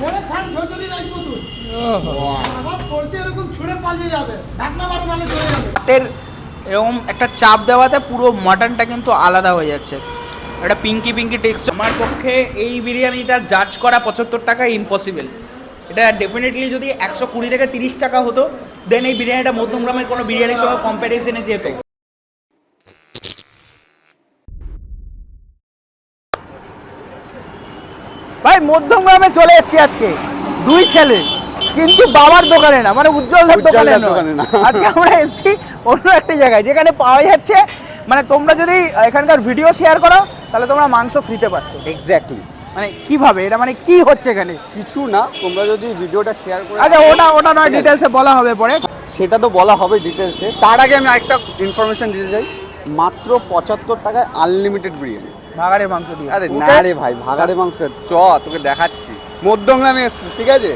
ঝরঝরি পড়ছে এরকম ছুঁড়ে পালিয়ে যাবে। ঢাকনা বারো নালে চলে যাবে। এরকম একটা চাপ দেওয়াতে পুরো মাটনটা কিন্তু আলাদা হয়ে যাচ্ছে। একটা পিঙ্কি পিঙ্কি টেক্সট আমার পক্ষে এই বিরিয়ানিটা জাজ করা পঁচাত্তর টাকা ইম্পসিবল এটা ডেফিনেটলি যদি একশো কুড়ি থেকে তিরিশ টাকা হতো দেন এই বিরিয়ানিটা মধ্যমগ্রামের কোনো বিরিয়ানির সঙ্গে কম্প্যারিজনে যেত। ভাই মধ্যমগ্রামে চলে এসেছি আজকে। দুই ছেলে কিন্তু বাবার দোকানে না মানে উজ্জ্বলদার দোকানে দোকানে না। আজকে আমরা এসেছি অন্য একটা জায়গায় যেখানে পাওয়া যাচ্ছে মানে তোমরা যদি এখানকার ভিডিও শেয়ার করো তাহলে তোমরা মাংস ফ্রিতে পাচ্ছ। এক্স্যাক্টলি মানে কীভাবে? এটা মানে কি হচ্ছে এখানে? কিছু না তোমরা যদি ভিডিওটা শেয়ার করো আচ্ছা ওটা ওটা নয় ডিটেলসে বলা হবে পরে। সেটা তো বলা হবে ডিটেলসে তার আগে আমি আরেকটা ইনফরমেশন দিতে চাই। মাত্র পঁচাত্তর টাকায় আনলিমিটেড বিরিয়ানি। ভাগাড়ের মাংস দিয়ে। আরে না রে ভাই ভাগাড়ে মাংস চ তোকে দেখাচ্ছি। মধ্যমগ্রামে এসছিস ঠিক আছে?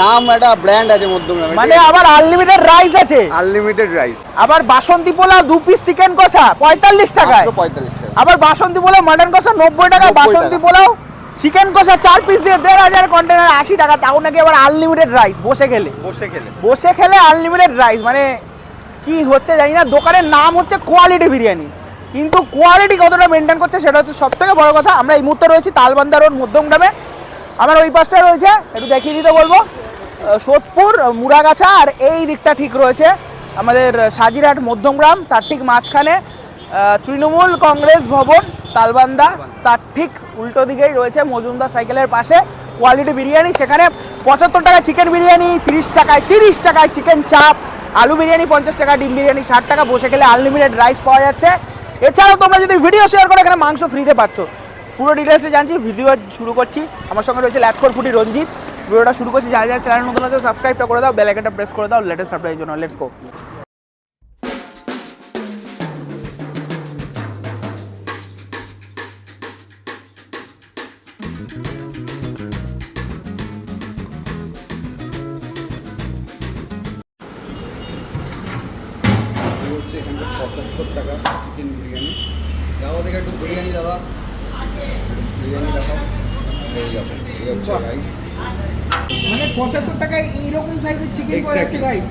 নাম একটা ব্র্যান্ড আছে মধ্যমগ্রামে মানে আবার আনলিমিটেড রাইস আছে। আনলিমিটেড রাইস আবার বাসন্তী পোলাও দু পিস চিকেন কষা পঁয়তাল্লিশ টাকায়। পঁয়তাল্লিশ টাকা। আবার বাসন্তী পোলাও মাটন কষা নব্বই টাকা। 90 বাসন্তী পোলাও চিকেন কষা চার পিস দিয়ে দেড় হাজার কন্টেনার আশি টাকা। তাও নাকি আবার আনলিমিটেড রাইস বসে খেলে। বসে খেলে। বসে খেলে আনলিমিটেড রাইস মানে কি হচ্ছে জানি না দোকানের নাম হচ্ছে কোয়ালিটি বিরিয়ানি। কিন্তু কোয়ালিটি কতটা মেনটেন করছে সেটা হচ্ছে সব থেকে বড় কথা। আমরা এই মুহূর্তে রয়েছি তালবান্দা রোড মধ্যমগ্রামে আমার ওই পাশটা রয়েছে, একটু দেখিয়ে দিতে বলব। সোদপুর মুরাগাছা আর এই দিকটা ঠিক রয়েছে। আমাদের সাজিরহাট মধ্যমগ্রাম তার ঠিক মাঝখানে। তৃণমূল কংগ্রেস ভবন, তালবান্দা, তার ঠিক উল্টো দিকেই রয়েছে মজুমদার সাইকেলের পাশে। কোয়ালিটি বিরিয়ানি, সেখানে পঁচাত্তর টাকা চিকেন বিরিয়ানি, তিরিশ টাকায় তিরিশ টাকায় চিকেন চাপ, আলু বিরিয়ানি, পঞ্চাশ টাকা ডিম বিরিয়ানি, ষাট টাকা বসে খেলে আনলিমিটেড রাইস পাওয়া যাচ্ছে। এছাড়াও তোমরা যদি ভিডিও শেয়ার করো, এখানে মাংস ফ্রিতে পাচ্ছ। পুরো ডিটেলসে জানছি ভিডিও শুরু করছি। আমার সঙ্গে রয়েছে ল্যাকখোর ফুটি রঞ্জিত ভিডিওটা শুরু করছি, যারা যারা চ্যানেল নতুন আছে সাবস্ক্রাইবটা করে দাও বেল প্রেস করে দাও লেটেস্ট আপডেটের জন্য লেটস গো হচ্ছে এখানটা পঁচাত্তর টাকা চিকেন বিরিয়ানি। দাও দেখে একটু বিরিয়ানি দাদা বিরিয়ানি দেখাও এই দেখো এই হচ্ছে রাইস মানে পঁচাত্তর টাকায় এইরকম সাইজের চিকেন পাওয়া যাচ্ছে. গাইস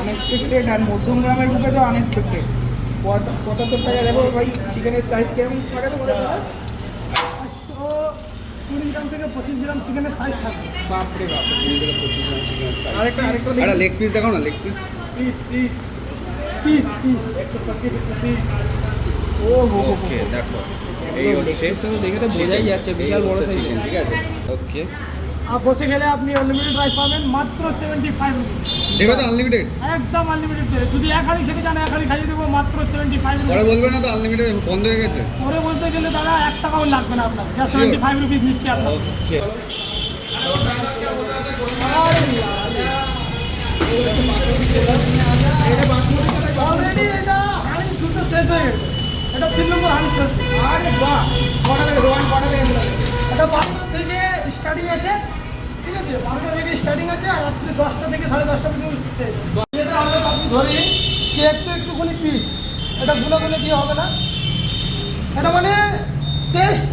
আনএক্সপেক্টেড আর মধ্যমগ্রামের বুকে তো আনএক্সপেক্টেড পঁচাত্তর টাকা দেখো ভাই চিকেনের সাইজ কেমন থাকে তো বোঝা যাবে কুড়ি গ্রাম থেকে পঁচিশ গ্রাম চিকেনের সাইজ থাকে। বাপরে বাপ চিকেন সাইজ আরেকটা আরেকটা লেগ পিস দেখাও না লেগ পিস ও হো ওকে দেখো এই হচ্ছে দেখে তো বোঝাই যাচ্ছে বিশাল বড় সাইজ ঠিক আছে? ওকে। আর বসে গেলে আপনি আনলিমিটেড রাইস পাবেন মাত্র সেভেন্টি ফাইভ রুপিস দেখো তো আনলিমিটেড একদম আনলিমিটেড তেলে যদি এক হাড়ি খেতে চান এক হাড়ি খাইয়ে দেবো মাত্র সেভেন্টি ফাইভ পরে বলবে না তো আনলিমিটেড বন্ধ হয়ে গেছে। পরে বলতে গেলে দাদা এক টাকাও লাগবে না আপনার। যা সেভেন্টি ফাইভ রুপিস নিচ্ছে আপনার। ওকে অলরেডি এটা হাড়ি দুটো শেষ হয়ে গেছে এটা তিন নম্বর হাড়ি চলছে আরে বাহ কটা থেকে দোকান কটা থেকে খোলা থাকে? এটা বারোটা থেকে স্টার্টিং আছে ঠিক আছে? বারোটা থেকে স্টার্টিং আছে আর রাত্রি দশটা থেকে সাড়ে দশটা পর্যন্ত শেষ এটা আমরা আপনি ধরে নিন যে একটু একটুখানি পিস এটা গুলো গুলো দিয়ে হবে না। এটা মানে টেস্ট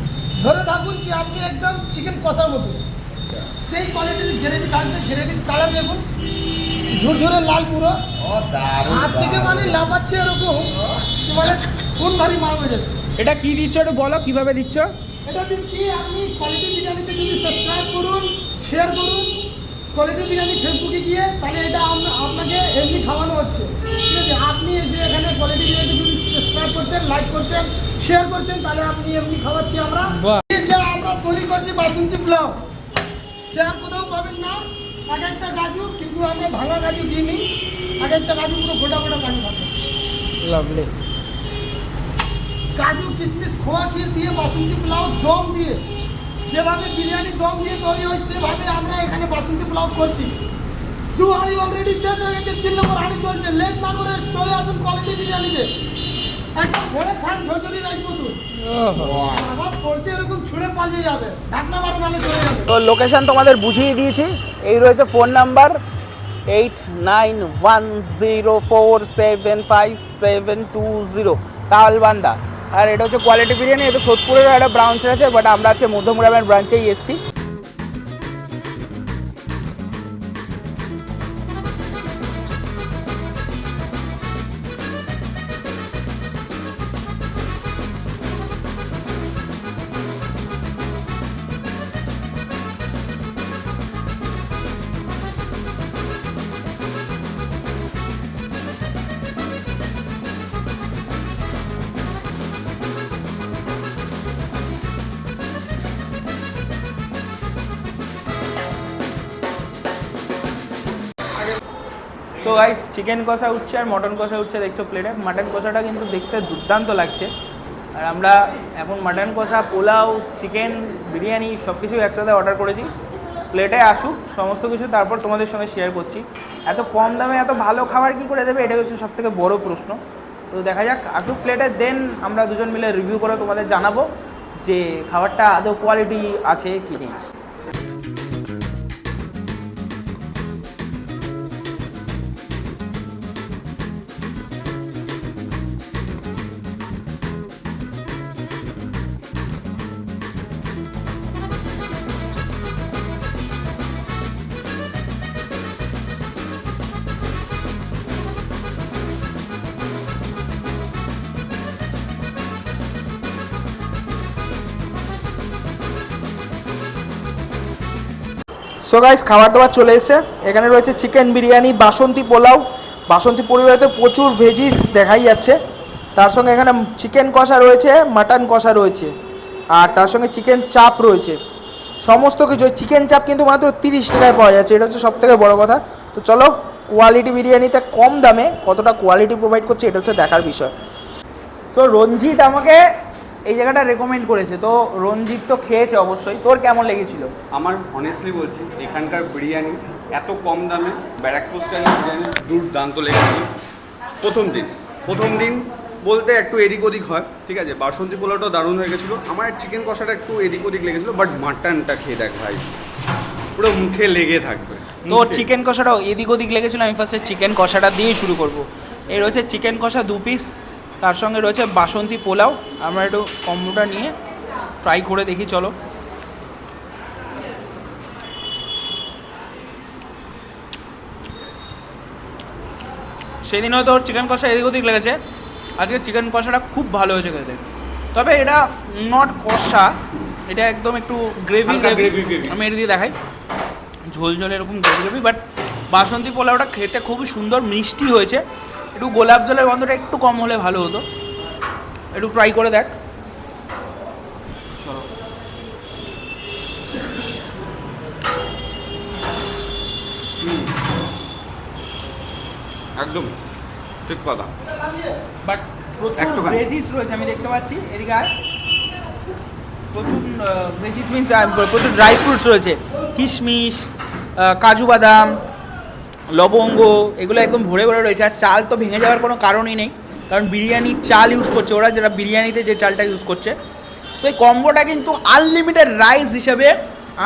ধরে থাকুন কি আপনি একদম চিকেন কষার মতো। সেই কোয়ালিটির গ্রেভি থাকবে গ্রেভির কালার দেখুন ঝুরঝুরে লাল পুরো। হাত থেকে মানে লাফাচ্ছে এরকম মানে কোন ভারী মাল হয়ে যাচ্ছে। এটা কি দিচ্ছ একটু বলো কীভাবে দিচ্ছ? এটা দিচ্ছি আপনি কোয়ালিটি বিরিয়ানিতে যদি সাবস্ক্রাইব করুন শেয়ার করুন কোয়ালিটি বিরিয়ানি ফেসবুকে গিয়ে তাহলে এটা আপনাকে এমনি খাওয়ানো হচ্ছে। ঠিক আছে? আপনি এসে এখানে কোয়ালিটি বিরিয়ানি যদি সাবস্ক্রাইব করছেন লাইক করছেন শেয়ার করছেন তাহলে আপনি এমনি খাওয়াচ্ছি আমরা। যে আমরা তৈরি করছি বাসন্তী পোলাও। সে আর কোথাও পাবেন না। এক একটা গাজু কিন্তু আমরা ভাঙা গাজু দিইনি। এক একটা গাজু পুরো গোটা গোটা গাজু থাকে লাভলি কাজু কিশমিশ খোয়া ক্ষীর দিয়ে বাসন্তী পোলাও দম দিয়ে। যেভাবে বিরিয়ানি দম দিয়ে তৈরি হয় সেভাবে আমরা এখানে বাসন্তী পোলাও করছি। দু হাঁড়ি অলরেডি শেষ হয়ে গেছে তিন নম্বর হাঁড়ি চলছে। লেট না করে চলে আসুন কোয়ালিটি বিরিয়ানিতে একদম ঝেড়ে খান ঝরঝরি রাইস মতন তো লোকেশন তোমাদের বুঝিয়ে দিয়েছি। এই রয়েছে phone number eight nine one zero four seven five seven two zero Talbanda আর এটা হচ্ছে কোয়ালিটি বিরিয়ানি, এটা সোদপুরের একটা ব্রাঞ্চ আছে বাট আমরা আজকে মধ্যমগ্রামের ব্রাঞ্চেই এসেছি। গাইস চিকেন কষা উঠছে আর মটন কষা উঠছে দেখছ প্লেটে মাটন কষাটা কিন্তু দেখতে দুর্দান্ত লাগছে। আর আমরা এখন মাটন কষা, পোলাও চিকেন বিরিয়ানি সব কিছু একসাথে অর্ডার করেছি। প্লেটে আসুক, সমস্ত কিছু তারপর তোমাদের সঙ্গে শেয়ার করছি। এত কম দামে এত ভালো খাবার কি করে দেবে, এটা হচ্ছে সবথেকে বড় প্রশ্ন। তো দেখা যাক, আসুক প্লেটে দেন আমরা দুজন মিলে রিভিউ করে তোমাদের জানাব যে খাবারটা আদৌ কোয়ালিটি আছে কি নেই। সো গাইস খাবার দাবার চলে এসেছে। এখানে রয়েছে চিকেন বিরিয়ানি, বাসন্তী পোলাও। বাসন্তী পরিবারেতে প্রচুর ভেজিস দেখাই যাচ্ছে। তার সঙ্গে এখানে চিকেন কষা রয়েছে মাটন কষা রয়েছে। আর তার সঙ্গে চিকেন চাপ রয়েছে। সমস্ত কিছু চিকেন চাপ কিন্তু মাত্র তিরিশ টাকায় পাওয়া যাচ্ছে। এটা হচ্ছে সব থেকে বড়ো কথা। তো চলো কোয়ালিটি বিরিয়ানিতে কম দামে কতটা কোয়ালিটি প্রোভাইড করছে, এটা হচ্ছে দেখার বিষয়। সো রঞ্জিত আমাকে এই জায়গাটা রেকমেন্ড করেছে। তো রঞ্জিত তো খেয়েছে অবশ্যই। তোর কেমন লেগেছিল? আমার অনেস্টলি বলছি এখানকার বিরিয়ানি এত কম দামে ব্যারাকপুর স্টাইল বিরিয়ানি দুর্দান্ত লেগেছিল প্রথম দিন প্রথম দিন বলতে একটু এদিক ওদিক হয় ঠিক আছে? বাসন্তী পোলাওটা দারুণ হয়ে গেছিল। আমার চিকেন কষাটা একটু এদিক ওদিক লেগেছিলো বাট মাটনটা খেয়ে দেখ ভাই পুরো মুখে লেগে থাকবে। মুখে। চিকেন কষাটাও এদিক ওদিক লেগেছিল আমি ফার্স্টে চিকেন কষাটা দিয়েই শুরু করব। এই রয়েছে চিকেন কষা দু পিস তার সঙ্গে রয়েছে বাসন্তী পোলাও। আমরা একটু কম্বোটা নিয়ে ট্রাই করে দেখি চলো। সেদিন হয়তো ওর চিকেন কষা এদিক ওদিক লেগেছে। আজকে চিকেন কষাটা খুব ভালো হয়েছে খেতে। তবে এটা নট কষা এটা একদম একটু গ্রেভি গ্রেভি। আমি এটা দিয়ে দেখাই। ঝোল ঝোল এরকম গ্রেভি গ্রেভি বাট বাসন্তী পোলাওটা খেতে খুবই সুন্দর মিষ্টি হয়েছে। একটু গোলাপ জলের গন্ধটা একটু কম হলে ভালো হতো। একটু ট্রাই করে দেখ। একদম ঠিক কথা। বাট প্রচুর ভেজিস রয়েছে আমি দেখতে পাচ্ছি। এদিকে আয়। প্রচুর ভেজিস মিনস প্রচুর ড্রাই ফ্রুটস রয়েছে। কিশমিশ কাজু বাদাম লবঙ্গ, এগুলো একদম ভরে ভরে রয়েছে। আর চাল তো ভেঙে যাওয়ার কোনো কারণই নেই। কারণ বিরিয়ানির চাল ইউজ করছে ওরা যেটা বিরিয়ানিতে যে চালটা ইউজ করছে। তো এই কম্বোটা কিন্তু আনলিমিটেড রাইস হিসেবে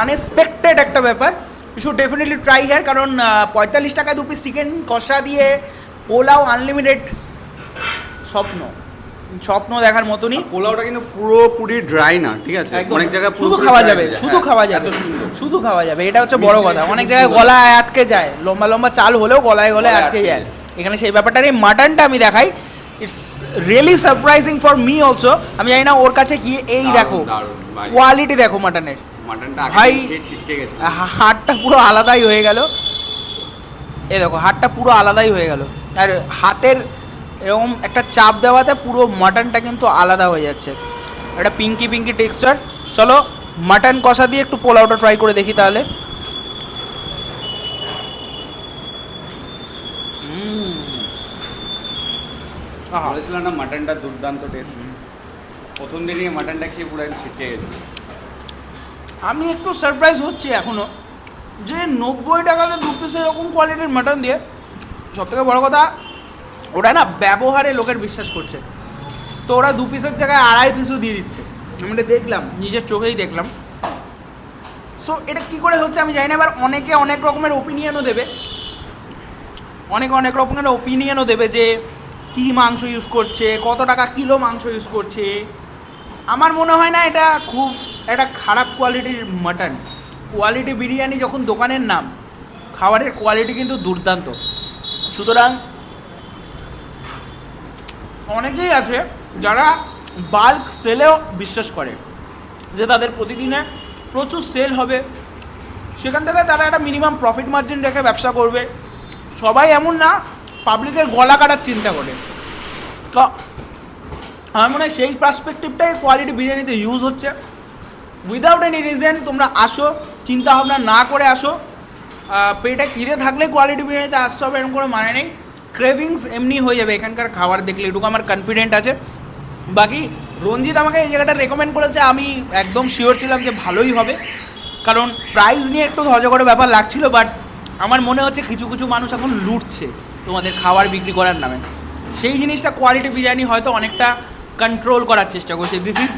আনএক্সপেক্টেড একটা ব্যাপার। শুড ডেফিনেটলি ট্রাই হেয়ার কারণ পঁয়তাল্লিশ টাকা দু পিস চিকেন কষা দিয়ে পোলাও আনলিমিটেড স্বপ্ন। স্বপ্ন দেখার মতনই। পোলাওটা কিন্তু পুরোপুরি ড্রাই না ঠিক আছে? অনেক জায়গায় শুধু খাওয়া যাবে শুধু হ্যাঁ, খাওয়া যাবে শুধু খাওয়া যাবে এটা হচ্ছে বড় কথা। অনেক জায়গায়। গলায় আটকে যায় লম্বা লম্বা চাল হলেও গলায় গলায় আটকে যায়। এখানে সেই ব্যাপারটা নেই মাটনটা আমি দেখাই। It's really surprising for me also আমি জানি না ওর কাছে গিয়ে এই দেখো কোয়ালিটি দেখো মাটনের ভাই, আগে খেয়ে ছিটকে গেছে হা- হাড়টা পুরো আলাদাই হয়ে গেল। এ দেখো হাড়টা পুরো আলাদাই হয়ে গেল। আর হাতের এরকম একটা চাপ দেওয়াতে পুরো মাটনটা কিন্তু আলাদা হয়ে যাচ্ছে। একটা পিঙ্কি পিঙ্কি টেক্সচার চলো মাটন কষা দিয়ে একটু পোলাওটা ট্রাই করে দেখি তাহলে। বলেছিলাম না মাটনটা দুর্দান্ত টেস্ট প্রথম দিনই মাটনটা খেয়ে পুরো ছিটকে গেছে। আমি একটু সারপ্রাইজ হচ্ছি এখনও যে নব্বই টাকাতে দু পিস এরকম কোয়ালিটির মাটন দিয়ে সবথেকে বড় কথা ওটা না ব্যবহারে লোকের বিশ্বাস করছে। তো ওরা দু পিসের জায়গায় আড়াই পিসও দিয়ে দিচ্ছে। আমি এটা দেখলাম, নিজের চোখেই দেখলাম। সো এটা কি করে হচ্ছে আমি জানি না, এবার অনেকে অনেক রকমের ওপিনিয়নও দেবে। অনেকে অনেক রকমের ওপিনিয়নও দেবে যে, কি মাংস ইউজ করছে, কত টাকা কিলো মাংস ইউজ করছে। আমার মনে হয় না এটা খুব একটা খারাপ কোয়ালিটির মাটন কোয়ালিটি বিরিয়ানি যখন দোকানের নাম, খাবারের কোয়ালিটি কিন্তু দুর্দান্ত। সুতরাং অনেকেই আছে যারা বাল্ক সেলেও বিশ্বাস করে যে তাদের প্রতিদিনে প্রচুর সেল হবে। সেখান থেকে তারা একটা মিনিমাম প্রফিট মার্জিন রেখে ব্যবসা করবে। সবাই এমন না পাবলিকের গলা কাটার চিন্তা করে। তো আমার মনে হয় সেই পার্সপেক্টিভটাই কোয়ালিটি বিরিয়ানিতে ইউজ হচ্ছে। উইদাউট এনি রিজন তোমরা আসো, চিন্তা ভাবনা না করে আসো। পেটে খিদে থাকলে কোয়ালিটি বিরিয়ানিতে আসতে হবে, এরকম কোনো মানে নেই। ক্রেভিংস এমনি হয়ে যাবে। এখানকার খাবার দেখলে এটুকু আমার কনফিডেন্ট আছে। বাকি রঞ্জিত আমাকে এই জায়গাটা রেকমেন্ড করেছে, আমি একদম শিওর ছিলাম যে ভালোই হবে। কারণ প্রাইস নিয়ে একটু ধজগড়ে ব্যাপার লাগছিল বাট আমার মনে হচ্ছে কিছু কিছু মানুষ এখন লুটছে তোমাদের খাবার বিক্রি করার নামে। সেই জিনিসটা কোয়ালিটি বিরিয়ানি হয়তো অনেকটা কন্ট্রোল করার চেষ্টা করছে। দিস ইজ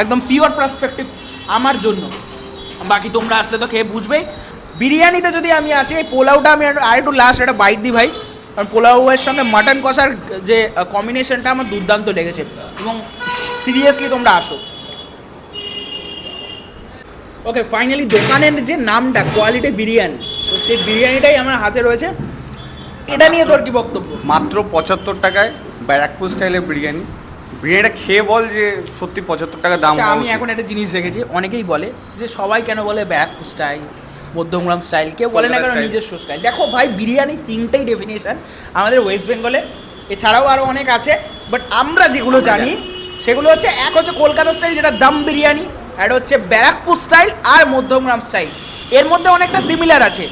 একদম পিওর পার্সপেক্টিভ আমার জন্য। বাকি তোমরা আসলে তো খেয়ে বুঝবেই। বিরিয়ানিতে যদি আমি আসি পোলাওটা আমি আর একটু লাস্ট একটা বাইট দিই ভাই। কারণ পোলাওয়ের সঙ্গে মাটন কষার যে কম্বিনেশনটা আমার দুর্দান্ত লেগেছে। এবং সিরিয়াসলি তোমরা আসো। ওকে ফাইনালি দোকানের যে নামটা কোয়ালিটি বিরিয়ানি তো সেই বিরিয়ানিটাই আমার হাতে রয়েছে। এটা নিয়ে তোর কি বক্তব্য? মাত্র পঁচাত্তর টাকায় ব্যারাকপুর স্টাইলের বিরিয়ানি। বিরিয়ানিটা খেয়ে বল যে সত্যি পঁচাত্তর টাকা দাম আচ্ছা আমি এখন একটা জিনিস দেখেছি অনেকেই বলে যে সবাই কেন বলে ব্যাক স্টাইল? মধ্যমগ্রাম স্টাইল কেউ বলে না কেন নিজস্ব স্টাইল দেখো ভাই বিরিয়ানি তিনটেই ডেফিনেশন আমাদের ওয়েস্ট বেঙ্গলে এছাড়াও আরও অনেক আছে বাট আমরা যেগুলো জানি সেগুলো হচ্ছে এক হচ্ছে কলকাতা স্টাইল যেটা দম বিরিয়ানি আর হচ্ছে ব্যারাকপুর স্টাইল আর মধ্যমগ্রাম স্টাইল এর মধ্যে অনেকটা সিমিলার আছে।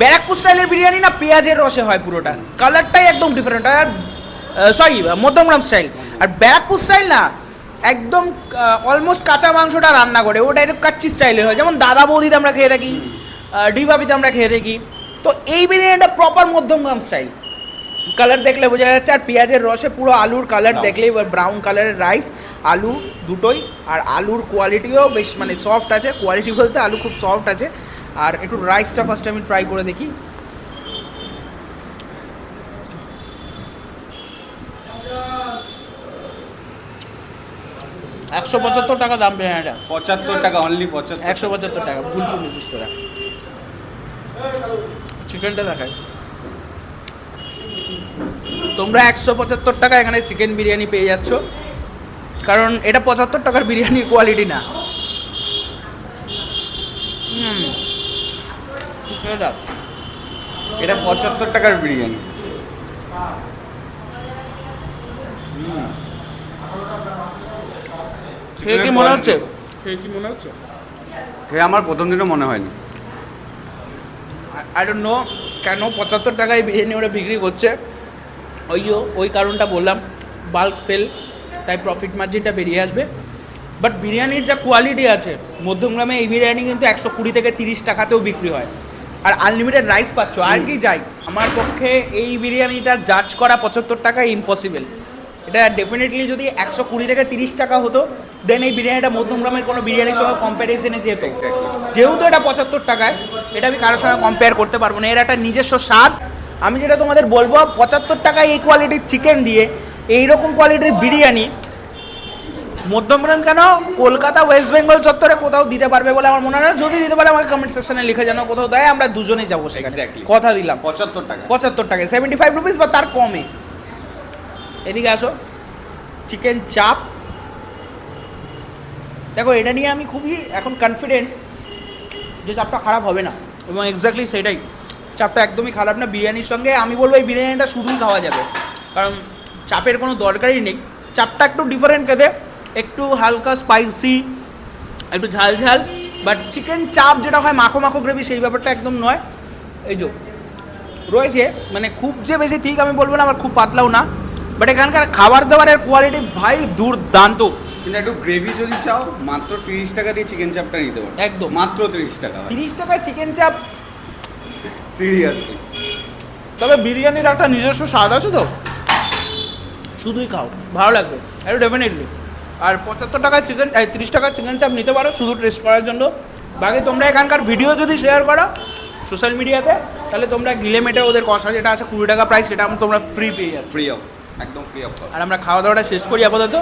ব্যারাকপুর স্টাইলের বিরিয়ানি না পেঁয়াজের রসে হয় পুরোটা। কালারটাই একদম ডিফারেন্ট আর সরি মধ্যমগ্রাম স্টাইল আর ব্যারাকপুর স্টাইল না একদম অলমোস্ট কাঁচা মাংসটা রান্না করে ওটা একটু কাচ্চি স্টাইলের হয়। যেমন দাদা বৌদিতে আমরা খেয়ে থাকি। ডিবাবিতে আমরা খেয়ে থাকি তো এই বিরিয়ানিটা প্রপার মধ্যমগ্রাম স্টাইল কালার দেখলে বোঝা যাচ্ছে আর পেঁয়াজের রসে পুরো আলুর কালার. দেখলেই ব্রাউন কালারের রাইস আলু দুটোই আর আলুর কোয়ালিটিও বেশ মানে সফট আছে। কোয়ালিটি বলতে আলু খুব সফট আছে। আর একটু রাইসটা ফার্স্ট আমি ট্রাই করে দেখি। একশো পঁচাত্তর টাকা দাম বিরিয়ানিটা পঁচাত্তর টাকা অনলি পঁচাত্তর। একশো পঁচাত্তর টাকা ভুল শুনেছিস তোরা। চিকেনটা দেখায় তোমরা একশো পঁচাত্তর টাকা এখানে চিকেন বিরিয়ানি পেয়ে যাচ্ছ। কারণ এটা পঁচাত্তর টাকার বিরিয়ানির কোয়ালিটি না। হুম। এটা। এটা পঁচাত্তর টাকার বিরিয়ানি। খেয়ে কি মনে হচ্ছে? খেয়ে কি মনে হচ্ছে? খেয়ে আমার প্রথম দিনও মনে হয়নি। আই ডোন্ট নো কেন পঁচাত্তর টাকায় বিরিয়ানি ওরা বিক্রি করছে। ওইও ওই কারণটা বললাম। বাল্ক সেল তাই প্রফিট মার্জিনটা বেরিয়ে আসবে। বাট বিরিয়ানির যা কোয়ালিটি আছে মধ্যমগ্রামে এই বিরিয়ানি কিন্তু একশো কুড়ি থেকে তিরিশ টাকাতেও বিক্রি হয়। আর আনলিমিটেড রাইস পাচ্ছ আর কি যাই। আমার পক্ষে এই বিরিয়ানিটা জাজ করা পঁচাত্তর টাকা ইম্পসিবল এটা ডেফিনেটলি যদি একশো কুড়ি থেকে তিরিশ টাকা হতো দেন এই বিরিয়ানিটা মধ্যমগ্রামের কোনো বিরিয়ানির সঙ্গে কম্প্যারিজনে যেত যেহেতু। এটা পঁচাত্তর টাকায় এটা আমি কারোর সঙ্গে কম্পেয়ার করতে পারব না এর একটা নিজস্ব স্বাদ। আমি যেটা তোমাদের বলব পঁচাত্তর টাকায় এই কোয়ালিটির চিকেন দিয়ে এইরকম কোয়ালিটির বিরিয়ানি মধ্যমগ্রাম কেন? কলকাতা ওয়েস্ট বেঙ্গল চত্বরে কোথাও দিতে পারবে বলে আমার মনে হয় যদি দিতে পারে আমাকে কমেন্ট সেকশনে লিখে জানাও কোথাও দেয় আমরা দুজনেই যাব সেখানে. কথা দিলাম। পঁচাত্তর টাকা পঁচাত্তর টাকা সেভেন্টি ফাইভ রুপিস বা তার কমে। এদিকে আসো। চিকেন চাপ দেখো, এটা নিয়ে আমি খুবই এখন কনফিডেন্ট যে চাপটা খারাপ হবে না। এবং এক্স্যাক্টলি সেটাই। চাপটা একদমই খারাপ না। বিরিয়ানির সঙ্গে আমি বলব এই বিরিয়ানিটা শুধুই খাওয়া যাবে। কারণ চাপের কোনো দরকারই নেই। চাপটা একটু ডিফারেন্ট খেতে। একটু হালকা স্পাইসি একটু ঝাল ঝাল। বাট চিকেন চাপ যেটা হয় মাখো মাখো গ্রেভি সেই ব্যাপারটা একদম নয়। এই যে, রয়েছে। মানে খুব যে বেশি ঠিক আমি বলব না আবার খুব পাতলাও না। বাট এখানকার খাবার দাবারের কোয়ালিটি ভাই দুর্দান্ত। কিন্তু একটু গ্রেভি যদি চাও মাত্র তিরিশ টাকা দিয়ে চিকেন চাপটা নিতে পারো। একদম। মাত্র তিরিশ টাকা তিরিশ টাকায় চিকেন চাপ সিরিয়াসলি তবে বিরিয়ানির একটা নিজস্ব স্বাদ আছে তো? শুধুই খাও ভালো লাগবে। একটু ডেফিনেটলি আর পঁচাত্তর টাকায় চিকেন তিরিশ টাকার চিকেন চাপ নিতে পারো শুধু টেস্ট করার জন্য। বাকি তোমরা এখানকার ভিডিও যদি শেয়ার করো সোশ্যাল মিডিয়াতে তাহলে তোমরা গিলে মেটে ওদের কষা যেটা আছে কুড়ি টাকা প্রাইস সেটা তোমরা ফ্রি পেয়ে যাচ্ছ ফ্রি অফ একদম ফ্রি অফ আর আমরা খাওয়া দাওয়াটা শেষ করি আপাতত।